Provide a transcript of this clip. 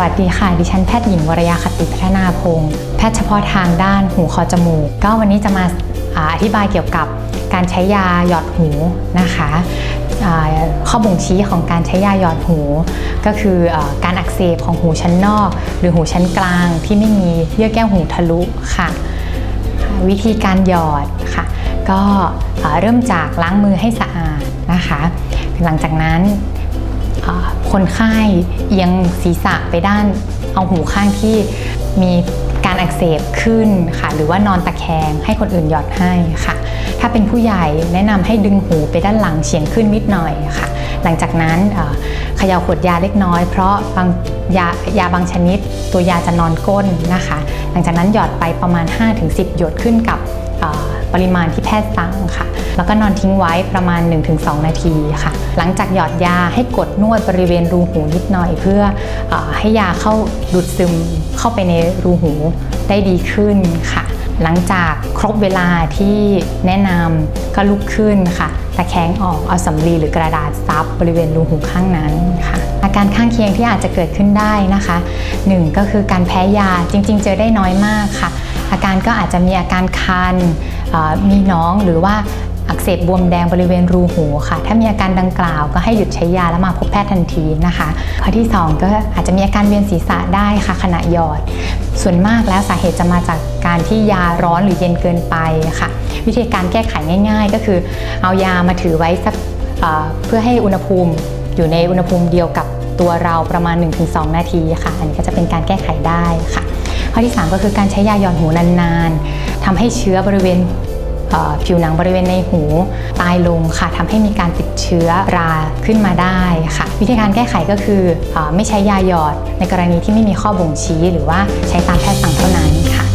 วัสดีค่ะ ดิฉันแพทย์หญิงวรยาคติพัฒนาพงศ์แพทย์เฉพาะทางด้านหูคอจมูก ก็วันนี้จะมาอธิบายเกี่ยวกับการใช้ยาหยอดหูนะคะข้อบ่งชี้ของการใช้ยาหยอดหู ก็คืออการอักเสบของหูชั้นนอก หรือหูชั้นกลางที่ไม่มีเยื่อแก้วหูทะลุค่ะ วิธีการหยอดค่ะ ก็เริ่มจากล้างมือให้สะอาดนะคะ หลังจากนั้น คนไข้เอียงศีรษะไปด้าน เอาหูข้างที่มีการอักเสบขึ้นค่ะ หรือว่านอนตะแคงให้คนอื่นหยอดให้ค่ะ ถ้าเป็นผู้ใหญ่แนะนำให้ดึงหูไปด้านหลังเฉียงขึ้นนิดหน่อยค่ะ หลังจากนั้นเขย่าขวดยาเล็กน้อย เพราะบางยายาบางชนิด ตัวยาจะนอนก้นนะคะ หลังจากนั้นหยอดไปประมาณ 5-10 หยดขึ้นกับ ปริมาณที่แพทย์สั่งค่ะ แล้วก็นอนทิ้งไว้ประมาณ 1-2 นาทีค่ะ หลังจากหยอดยาให้กดนวดบริเวณรูหูนิดหน่อย เพื่ออให้ยาเข้าดูดซึมเข้าไปในรูหูได้ดีขึ้นค่ะ หลังจากครบเวลาที่แนะนำก็ลุกขึ้นค่ะตะแคงออกเอาสำลีหรือกระดาษซับบริเวณรูหูข้างนั้นค่ะอาการข้างเคียงที่อาจจะเกิดขึ้นได้นะคะหนึ่งก็คือการแพ้ยาจริงๆ เจอได้น้อยมากค่ะ อาการก็อาจจะมีอาการคัน มีน้องหรือว่าอักเสบบวมแดงบริเวณรูหูค่ะ ถ้ามีอาการดังกล่าวก็ให้หยุดใช้ยาแล้วมาพบแพทย์ทันทีนะคะ ข้อที่สองก็อาจจะมีอาการเวียนศีรษะได้ค่ะ ขณะหยอด ส่วนมากแล้วสาเหตุจะมาจากการที่ยาร้อนหรือเย็นเกินไปค่ะ วิธีการแก้ไขง่าย ๆ ก็คือเอายามาถือไว้สักเอ่อเพื่อให้อุณหภูมิอยู่ในอุณหภูมิเดียวกับตัวเราประมาณ 1-2 นาทีค่ะ อันนี้ก็จะเป็นการแก้ไขได้ค่ะ ข้อที่ 3 ก็คือการใช้ยาหย่อนหูนานๆ ทำให้เชื้อบริเวณผิวหนังบริเวณในหูตายลงค่ะทำให้มีการติดเชื้อราขึ้นมาได้ค่ะ วิธีการแก้ไขก็คือเออไม่ใช้ยาหยอดในกรณีที่ไม่มีข้อบ่งชี้ หรือว่าใช้ตามแพทย์สั่งเท่านั้นค่ะ